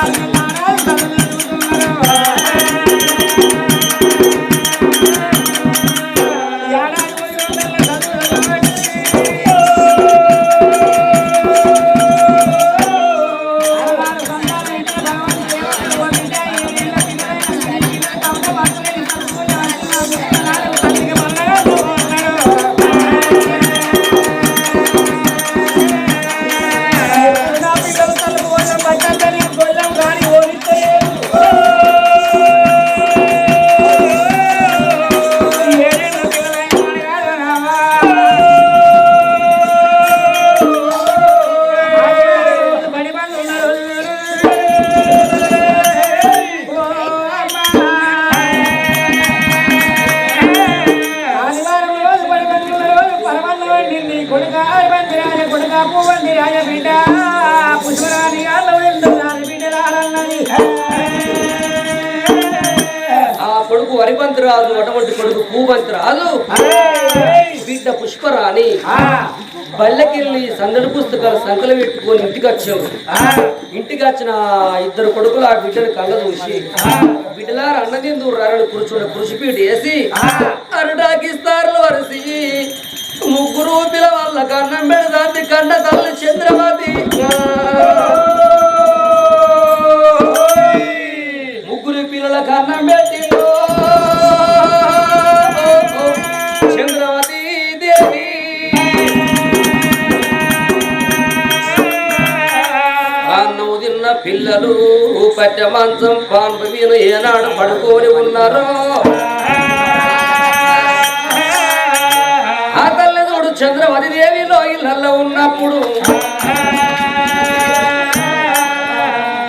Hallelujah. వరిబంతి రాజు అటువంటి కొడుకు పూబంతి రాజు బిడ్డ పుష్పరాణి. బళ్ళకెళ్ళి సందడి పుస్తకాలు సంకలు పెట్టుకొని ఇంటికి వచ్చావు. ఇంటికి వచ్చిన ఇద్దరు కొడుకులు ఆ బిడ్డను కళ్ళ చూసి బిడ్డలారు అన్నదిందు రారని కూర్చున్న కృషిపీట వేసి అరుడాకిస్తారు వరసి ముగ్గురు పిల్లవాళ్ళ కన్నం పెడదాది కన్న తల్లి చంద్రమతి మంచం పాన్పు మీద ఏనాడు పడుకొని ఉన్నారు? ఆ తల్లిదోడు చంద్రమతి దేవిలో ఇళ్ళల్లో ఉన్నప్పుడు.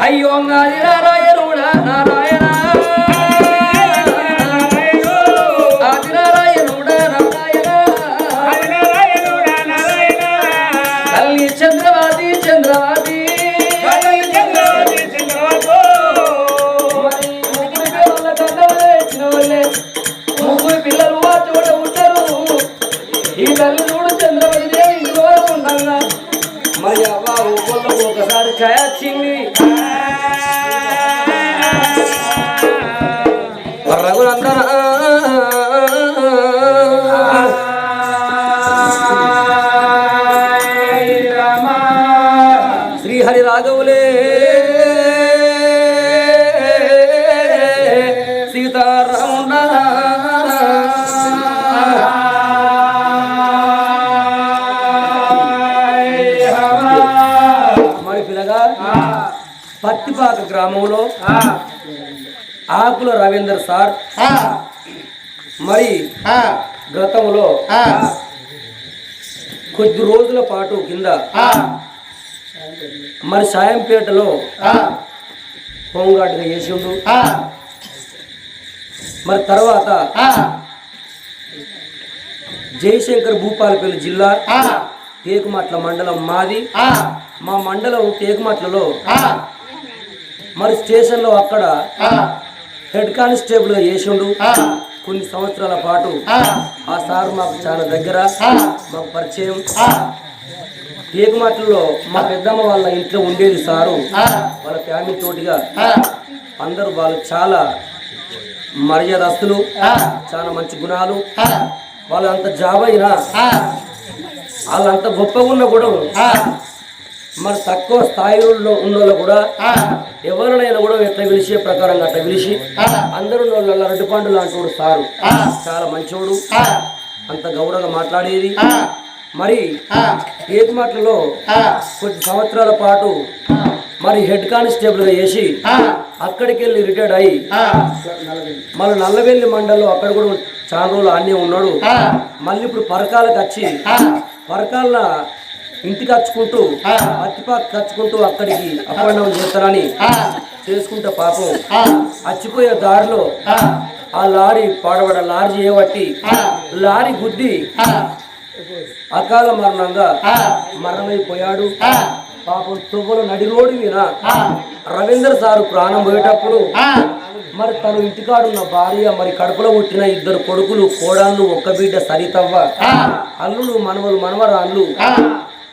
అయ్యో నాది నారాయణుడా నారాయణ. చంద్రవాది చంద్రవాది పత్తిపాక గ్రామంలో ఆకుల రవీందర్ సార్ మరి గతంలో కొద్ది రోజుల పాటు కింద మరి సాయంపేటలో హోంగార్డుగా చేసిండు. మరి తర్వాత జయశంకర్ భూపాలపల్లి జిల్లా టేకుమట్ల మండలం మాది. మా మండలం టేకుమట్లలో మరి స్టేషన్లో అక్కడ హెడ్ కానిస్టేబుల్గా చేసిండు కొన్ని సంవత్సరాల పాటు ఆ. సార్ మాకు చాలా దగ్గర మాకు పరిచయం. టేకుమట్లలో మా పెద్దమ్మ వాళ్ళ ఇంట్లో ఉండేది సారు. వాళ్ళ ఫ్యామిలీ తోటిగా. అందరూ వాళ్ళు చాలా మర్యాదస్తులు చాలా మంచి గుణాలు. వాళ్ళు అంత జాబ్ అయినా వాళ్ళు అంత గొప్పగా ఉన్నా కూడా మరి తక్కువ స్థాయిలో ఉన్నోళ్ళు కూడా ఎవరినైనా కూడా ఎట్లా పిలిచే ప్రకారంగా అట్లా పిలిచి అందరూ వాళ్ళ రెడ్డి పండు లాంటి సారు. చాలా మంచోడు. అంత గౌరవంగా మాట్లాడేది. మరి ఏది మాటలలో కొద్ది సంవత్సరాల పాటు మరి హెడ్ కానిస్టేబుల్గా చేసి అక్కడికి వెళ్ళి రిటైర్డ్ అయ్యి మళ్ళీ నల్లవెల్లి మండలం అక్కడ కూడా చాలా రోజులు ఆన్నే ఉన్నాడు. మళ్ళీ ఇప్పుడు పరకాలకు వచ్చి పరకాల ఇంటికి వచ్చుకుంటూ పత్తిపాకు కచ్చుకుంటూ అక్కడికి అప్ అండ్ డౌన్ చేస్తారని చేసుకుంటే పాపం చచ్చిపోయే దారిలో ఆ. లారీ పాడబడ లారీ చేయబట్టి లారీ గుద్ది అకాల మరణంగా మరణమైపోయాడు. పాపం తువ్వలు నడి రోడ్డు మీద రవీంద్ర సారు ప్రాణం పోయేటప్పుడు మరి తను ఇంటికాడున్న భార్య మరి కడుపులో పుట్టిన ఇద్దరు కొడుకులు కోడాళ్ళు ఒక్క బిడ్డ సరితవ్వ. అల్లుడు మనవలు మనవరాళ్ళు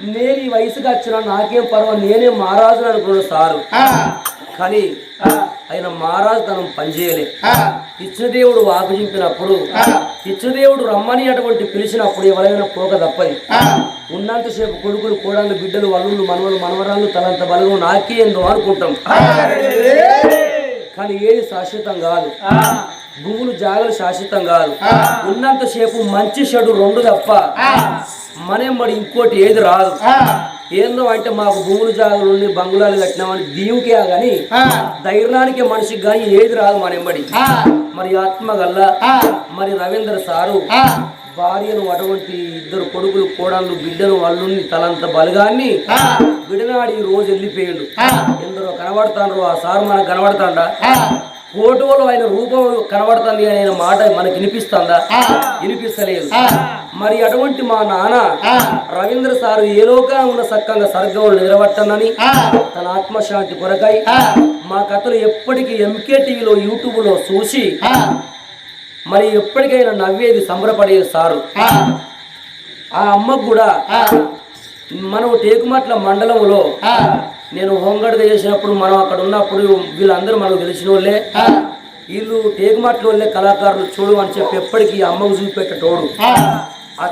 నేను ఈ వయసుకి వచ్చిన నాకేం పర్వ నేనే మహారాజు అనుకున్నాను సారు. కానీ ఆయన మహారాజు తనం పనిచేయలే. కృష్ణదేవుడు వాకు చింపినప్పుడు కృష్ణదేవుడు రమ్మని అటువంటి పిలిచినప్పుడు ఎవరైనా పోక తప్పది. ఉన్నంతసేపు కొడుకులు కోడళ్ళు బిడ్డలు వల్లులు మనవలు మనవరాళ్ళు తలంత బలగం నాకే ఏందో అనుకుంటాం. కానీ ఏది శాశ్వతం కాదు. భూములు జాగలు శాశ్వతం కాదు. ఉన్నంతసేపు మంచి చెడు రెండు తప్ప మనేమ్మడి ఇంకోటి ఏది రాదు. ఏందో అంటే మాకు భూములు జాగలు ఉండి బంగుళాలు కట్టినామని దీవుకే గాని ధైర్యానికి మనిషికి కానీ ఏది రాదు మನೆంబడి మరి ఆత్మ గల్ల మరి రవీంద్ర సారు భార్యను అటువంటి ఇద్దరు కొడుకులు కోడళ్ళు బిడ్డను అల్లుని తలంత బలగాన్ని విడనాడి రోజు వెళ్ళిపోయిండు. ఎందరో కనబడతాండ్రు ఆ సారు మనకు కనబడతాండా? ఫోటోలో ఆయన రూపం కనబడుతుంది అని ఆయన మాట మనకి వినిపిస్తుందా? వినిపిస్తలేదు. మరి అటువంటి మా నాన్న రవీంద్ర సారు ఏ లోకా ఉన్న సక్కంగా సర్గంలో నిలబట్టనని తన ఆత్మశాంతి కొరకై మా కథలు ఎప్పటికీ ఎంకే టీవీలో యూట్యూబ్లో చూసి మరి ఎప్పటికైనా నవ్వేది సంబరపడేది సారు. ఆ. అమ్మకు కూడా మనం టేకుమట్ల మండలంలో నేను హోంగార్డ్గా చేసినప్పుడు మనం అక్కడ ఉన్నప్పుడు వీళ్ళందరూ మనకు తెలిసిన వాళ్ళే వీళ్ళు టేకుమట్ల వాళ్ళే కళాకారులు చూడు అని చెప్పి ఎప్పటికీ అమ్మకు చూపెట్టేటోడు. ఆ.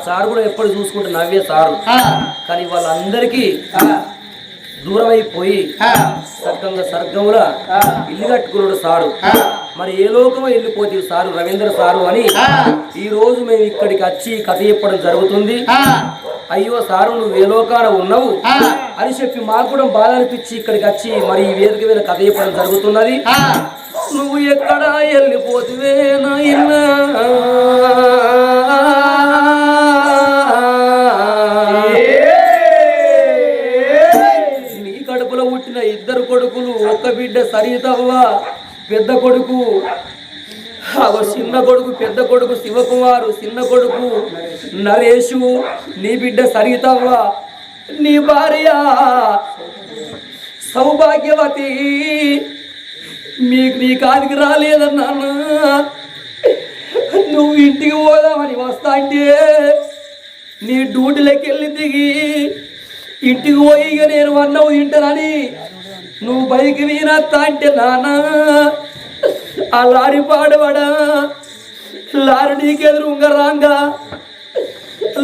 సార్ కూడా ఎప్పుడు చూసుకుంటే నవ్వే సారు. కానీ వాళ్ళందరికీ దూరం అయిపోయి సర్గంగా సర్గంలో ఇల్లు కట్టుకున్నాడు సారు. మరి ఏ లోకమో వెళ్ళిపోతే సారు రవీంద్ర సారు అని ఈ రోజు మేము ఇక్కడికి వచ్చి కథ చెప్పడం జరుగుతుంది. అయ్యో సారు నువ్వు ఏ లోకాన ఉన్నావు? అని చెప్పి మాకు కూడా బాధ అనిపించి ఇక్కడికి వచ్చి మరి ఈ వేదిక మీద కథ చెప్పడం జరుగుతున్నది. నువ్వు ఎక్కడ వెళ్ళిపోతువే నాయనా? నీ కడుపులో పుట్టిన ఇద్దరు కొడుకులు ఒక్క బిడ్డ సరితవ్వ పెద్ద కొడుకు అగో చిన్న కొడుకు పెద్ద కొడుకు శివకుమారు చిన్న కొడుకు నరేషు నీ బిడ్డ సరితవ్వ నీ భార్య సౌభాగ్యవతి. మీకు నీ కాదికి రాలేదన్నా నువ్వు ఇంటికి పోదామని వస్తా అంటే నీ డ్యూటీలోకి వెళ్ళి దిగి ఇంటికి పోయి ఇక నేను అన్నవు తింటానని నువ్వు బైక్ వీనత్తా అంటే నాన్న ఆ లారీ పాడవాడా? లారీ నీకెదురు ఉంగరాంగా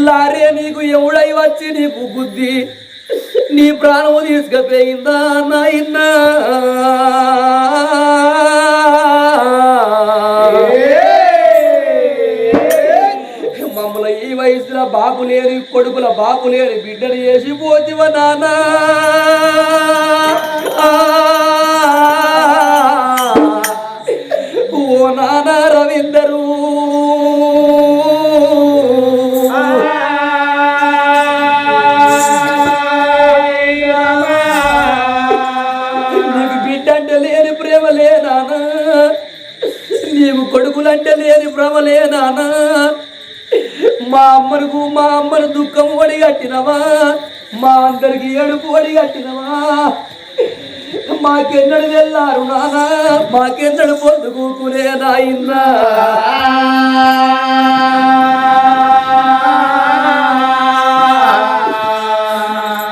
లారీ నీకు ఎవడై వచ్చి నీకు బుద్ధి? నీ ప్రాణము తీసుకుపోయిందా నాయనా మమ్మల్ని ఈ వయసులో బాపు లేరు కొడుకుల బాపు లేరు బిడ్డలు చేసి పోతివ నానా అందరు దుఃఖం ఒడిగట్టినవా? మా అందరికి ఏడుపు ఒడిగట్టినవా? మాకెన్నడు వెళ్ళారు నానా? మాకెన్నడు పొద్దుకూకునే నాయన్నా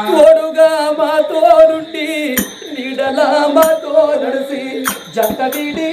తోడుగా మాతో నుండి నీడలా మాతో నడిసి జంట వీడి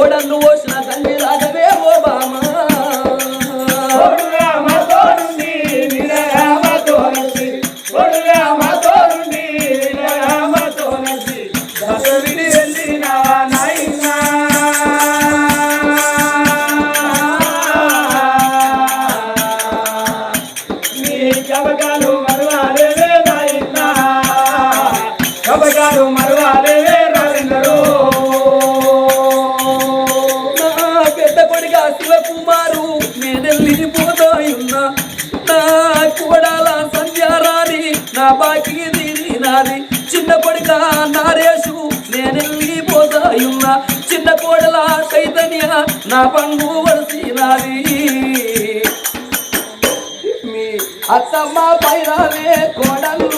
కోడళ్ళు వలసిన చిన్న కోడల చైతన్య నా పండు వలసినది మీ అత్తమ్మ పైరాలే కోడలు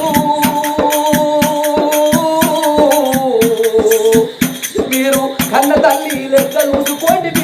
మీరు కన్న తల్లి లెక్కలు చూసుకోండి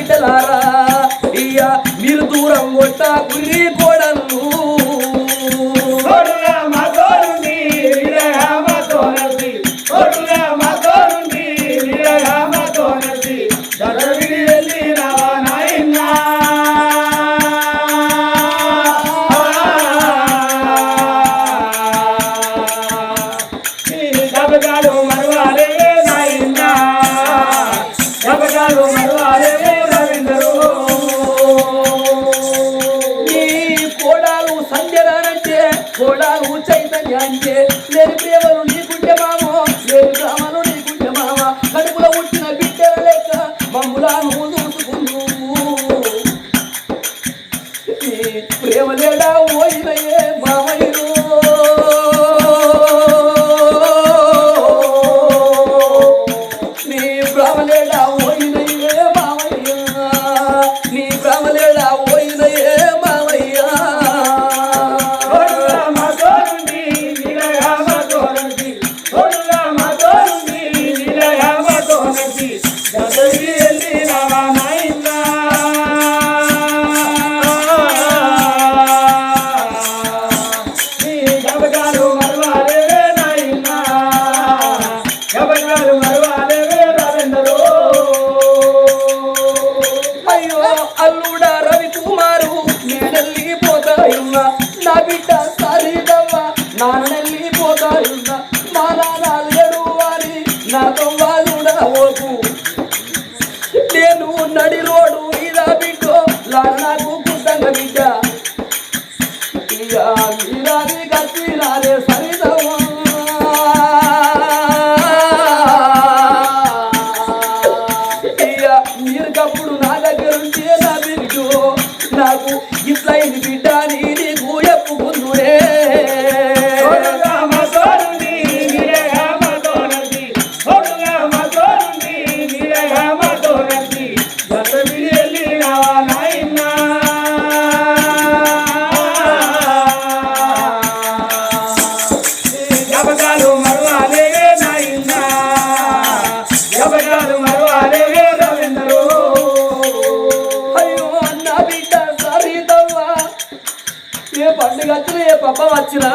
చెప్పవచ్చురా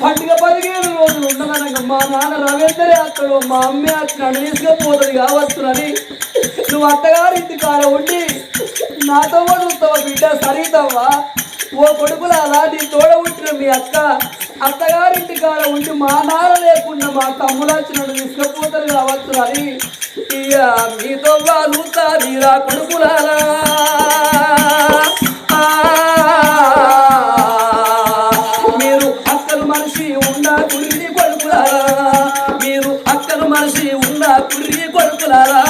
పండుగ పదిహేను రోజులు ఉండదనక మా నాన్న రవీందరే అక్కడ మా అమ్మే వచ్చినాడు తీసుకపోతుంది కావస్తున్నది నువ్వు అత్తగారు ఇంటి కాడ ఉండి నాతో చూస్తావా బిడ్డ? సరితవ్వా ఓ కొడుకులాలా నీ తోడ ఉంటున్న మీ అక్క అత్తగారింటి కాడ ఉండి మా నాన్న లేకుండా మా తమ్ముడు వచ్చినట్టు తీసుకపోతారు కావచ్చు అని మీతో వాళ్ళు తారీరా కొడుకులాలా కొడుకులారా మీరు అక్కను మనిషి ఉన్న కుర్రీ కొడుకులారా?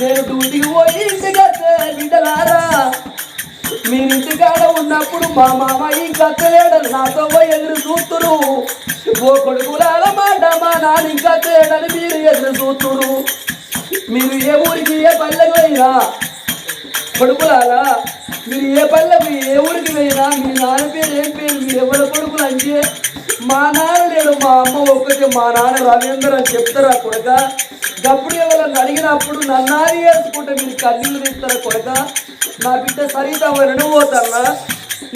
నేను డ్యూటీకి పోయి ఇంటికి బిడ్డలారా మీరు ఇంటికాడ ఉన్నప్పుడు మా మామ ఇంకా తెలియడని నాతో పోయి ఎదురు చూస్తురు ఓ కొడుకులాల మాట మా నాన్న ఇంకా తేడని మీరు ఎదురు చూస్తురు మీరు ఏ ఊరికి ఏ పల్లెకి పోయినా కొడుకులారా మీరు ఏ పల్లెకి ఏ ఊరికి పోయినా మీ నాన్న పేరు ఏం పేరు మీరు ఎవరి కొడుకులు అంటే మా నాన్న నేను మా అమ్మ ఒక్కటే మా నాన్న రవీంద్ర అని చెప్తారా కొడక? గప్పుడు ఎవరన్నా అడిగినప్పుడు నన్నారి వేసుకుంటే మీరు కన్నీళ్ళు తీస్తారా కొడక. నా బిడ్డ సరిత వరను పోతారా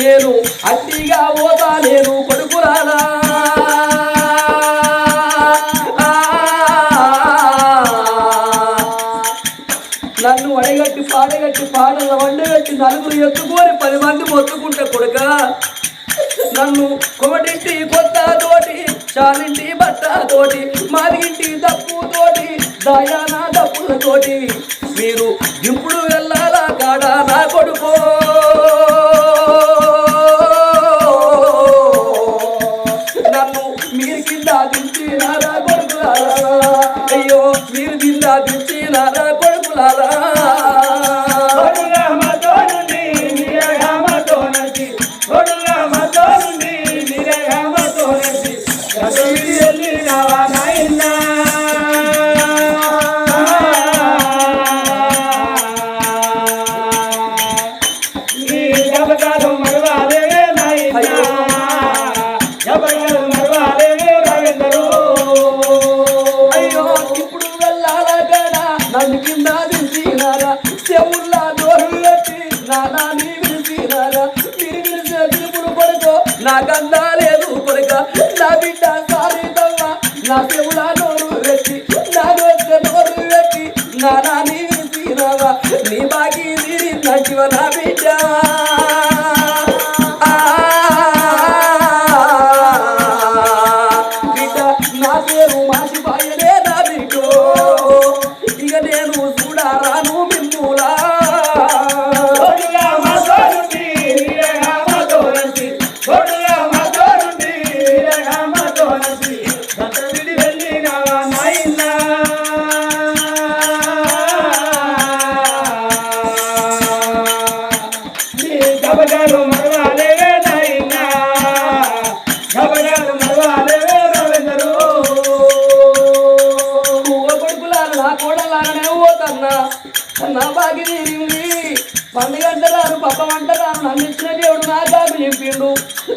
నేను అట్టిగా పోతా నేను కొడుకులారా నన్ను అడగట్టి పాడగట్టి పాడల వండగట్టి నలుగురు ఎత్తుకొని పది మంది మొత్తుకుంటే కొడుక. నన్ను కొమటింటి కొత్త తోటి చాలింటి బట్ట తోటి మాదిగింటి తప్పు తోటి దయానా దప్పుల తోటి మీరు ఇప్పుడు వెళ్ళాలా కాడా నా కొడుకో? నన్ను మీరు కింద దించినారా కొడుకులారా? అయ్యో మీరు కింద దించినారా కొడుకులారా? Yeah.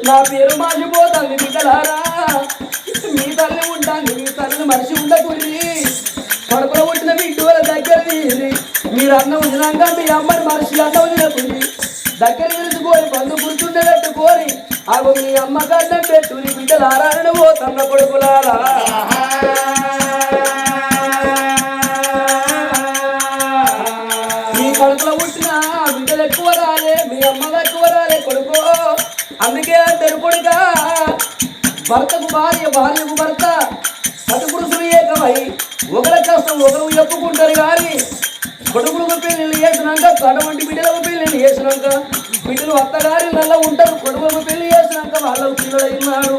నా పేరు మాసిపోతుంది బిడ్డలారా మీ తల్లి ఉంటాను మీ తల్లిని మనిషి ఉండకూరి. కడుపులో పుట్టిన మీ ఇటువల దగ్గర తీరి మీరు అన్నం ఉంచినాక మీ అమ్మని మనిషి అన్నం తినకుంది దగ్గర తెలుసుకోని బంధు గుర్తుండేటట్టు కోరి. అవి మీ అమ్మ కన్నం పెట్టు నీ బిడ్డలారా పోతున్న కొడుకులారా. అందుకే అంటారు భర్తకు భార్య భార్యకు భర్త సతుపురుషులు ఏకమై ఒకరి కష్టం ఒకరు చెప్పుకుంటారు కానీ కొడుకులకు పెళ్ళిళ్ళు చేసినాక కడవంటి బిడ్డలకు పెళ్ళిళ్ళు చేసినాక బిడ్డలు అత్తగారి నల్ల ఉంటారు. కొడుకులకు పెళ్ళి చేసినాక వాళ్ళకు పిల్లలు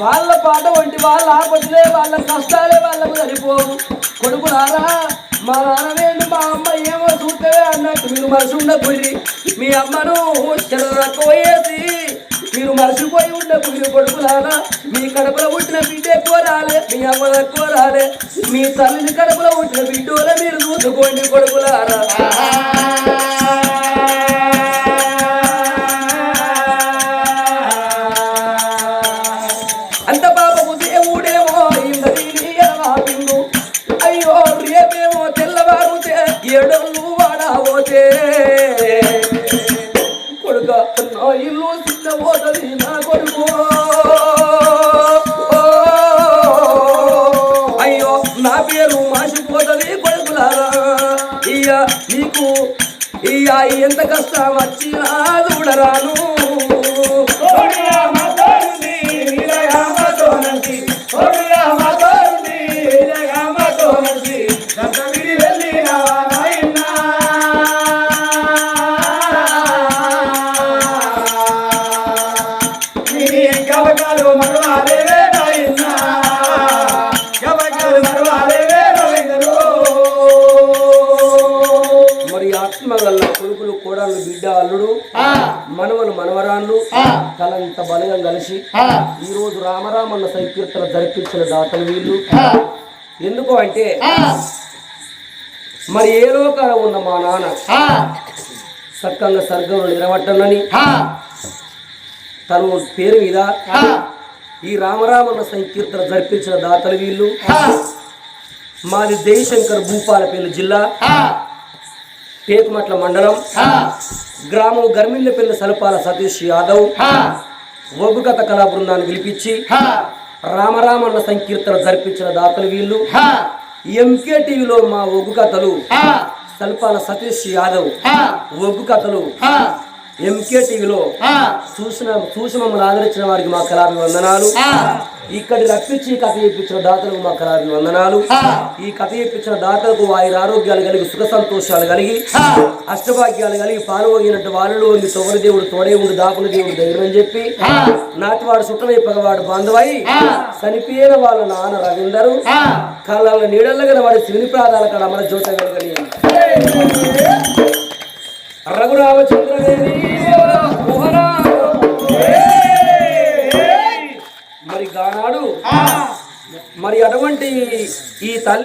వాళ్ళ పాట వంటి వాళ్ళ ఆపదలే వాళ్ళ కష్టాలే వాళ్ళకు సరిపోవు. కొడుకులారా మా నాన్నవేంటి మా అమ్మ ఏమో చూస్తే అన్నట్టు మీరు మనసు ఉండకూడదు మీ అమ్మను చెడు వేసి మీరు మర్చిపోయి ఉన్న పులి కొడుకులారా. మీ కడపలో పుట్టిన బిడ్డే కోరాలే మీ అమ్మ కోరాలే. మీ తల్లిని కడపలో పుట్టిన బిడ్డోల మీరు చూసుకోండి కొడుకులారా. అంత పాపము దేవుడేమో ఇంద్రిని అయ్యో రేపేమో తెల్లవారుతే ఏడోళ్ళు వాడావోతే కొడుక ఇల్లు ఎంత కష్టం మరి ఆత్మ గల్ల కొడుకులు కోడళ్ళు బిడ్డ అల్లుడు మనవలు మనవరాళ్ళు తలంత బలగం కలిసి ఈ రోజు రామరామన్న సంకీర్తన జరిపించిన దాతలు వీళ్ళు. ఎందుకు అంటే మరి ఏ లోకాల ఉన్న మా నాన్న సక్కంగా స్వర్గంలో నిలబట్టనని తను పేరు మీద ఈ రామరామన్న సంకీర్తన జరిపించిన దాతలు వీళ్ళు. మాది జయశంకర్ భూపాలపల్లి జిల్లా. టేకుమట్ల మండలం. గ్రామం గర్మిల్లపల్లి సలపాల సతీష్ యాదవ్. ఒగ్గు కథ కళా బృందాన్ని పిలిపించి రామరామన్న సంకీర్తన జరిపించిన దాతలు వీళ్ళు. ఎంకే టీవీలో మా ఒగ్గు కథలు సల్పాల సతీష్ యాదవ్. ఒగ్గు కథలు ఎంకే టీవీలో చూసిన చూసి మమ్మల్ని ఆదరించిన వారికి మా కళాభి వందనాలు ఇక్కడి రప్పించి ఈ కథ చెప్పించిన దాతలకు మా కళాభి వందనాలు ఈ కథ చెప్పించిన దాతలకు వారి ఆరోగ్యాలు కలిగి సుఖ సంతోషాలు కలిగి అష్టభాగ్యాలు కలిగి పాల్గొగినట్టు వాళ్ళలో ఉంది తొగరి దేవుడు తోడే ఉండి దాపుల దేవుడు ధైర్యం చెప్పి నాటివాడు సుట్టమై పగవాడు బాంధవై చనిపోయిన వాళ్ళ నాన్న రవీందరు కళ్ళ నీడల్లగా వాడి శివుని ప్రాణాల కాడ అమర జ్యోత మరి గానాడు మరి అటువంటి ఈ తల్లి